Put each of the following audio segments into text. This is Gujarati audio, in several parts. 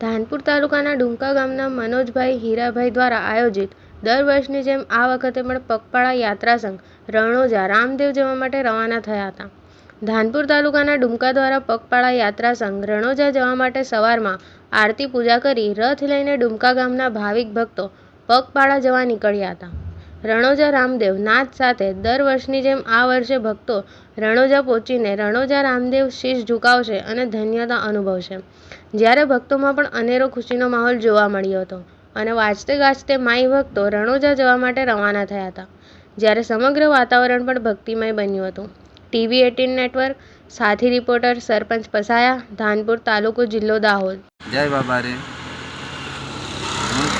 ધાનપુર તાલુકાના ડુમકા ગામના મનોજભાઈ હીરાભાઈ દ્વારા આયોજિત દર વર્ષની જેમ આ વખતે પણ પગપાળા યાત્રા સંઘ રણોજા રામદેવ જવા માટે રવાના થયા હતા. ધાનપુર તાલુકાના ડુમકા દ્વારા પગપાળા યાત્રા સંઘ રણોજા જવા માટે સવારમાં આરતી પૂજા કરી રથ લઈને ડુમકા ગામના ભાવિક ભક્તો પગપાળા જવા નીકળ્યા હતા. રણોજા રામદેવ નાથ સાથે દર વર્ષની જેમ આ વર્ષે ભક્તો રણોજા પહોંચીને રણોજા રામદેવ શીશ ઝુકાવશે અને ધન્યતા અનુભવશે. જ્યારે ભક્તોમાં પણ અનેરો ખુશીનો માહોલ જોવા મળ્યો હતો અને વાંચતે ગાજતે માઈ ભક્તો રણોજા જવા માટે રવાના થયા હતા. જ્યારે સમગ્ર વાતાવરણ પણ ભક્તિમય બન્યું હતું. ટીવી એટીન નેટવર્ક, સાથી રિપોર્ટર સરપંચ પસાયા, ધાનપુર તાલુકો જિલ્લો દાહોદ. જય બાબા રે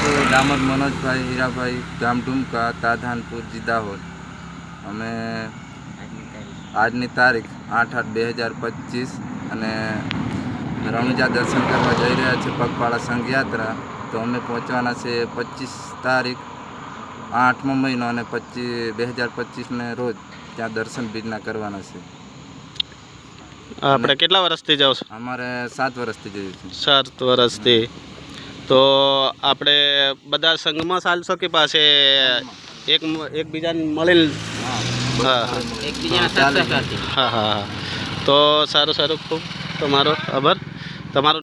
છું મનોજભાઈ હીરાભાઈ ગામ ડુમકા તાધાનપુર દાહોદ અમે આજની તારીખ આઠ આઠ બે હજાર પચીસ અને રણુજા દર્શન કરવા જઈ રહ્યા છે પગપાળા સંઘયાત્રા. તો અમે પહોંચવાના છે પચીસ તારીખ આઠમો મહિનો અને પચીસ બે હજાર પચીસને રોજ ત્યાં દર્શન બીજના કરવાના છે. આપણે કેટલા વર્ષથી જાઓ છો? અમારે સાત વર્ષથી જઈએ છીએ. સાત વર્ષથી. તો આપણે બધા સંઘમાં ચાલશો કે પાસે એક એકબીજાને મળેલ હા હા હા. તો સારું સારું. ખૂબ. તમારો આભાર. તમારો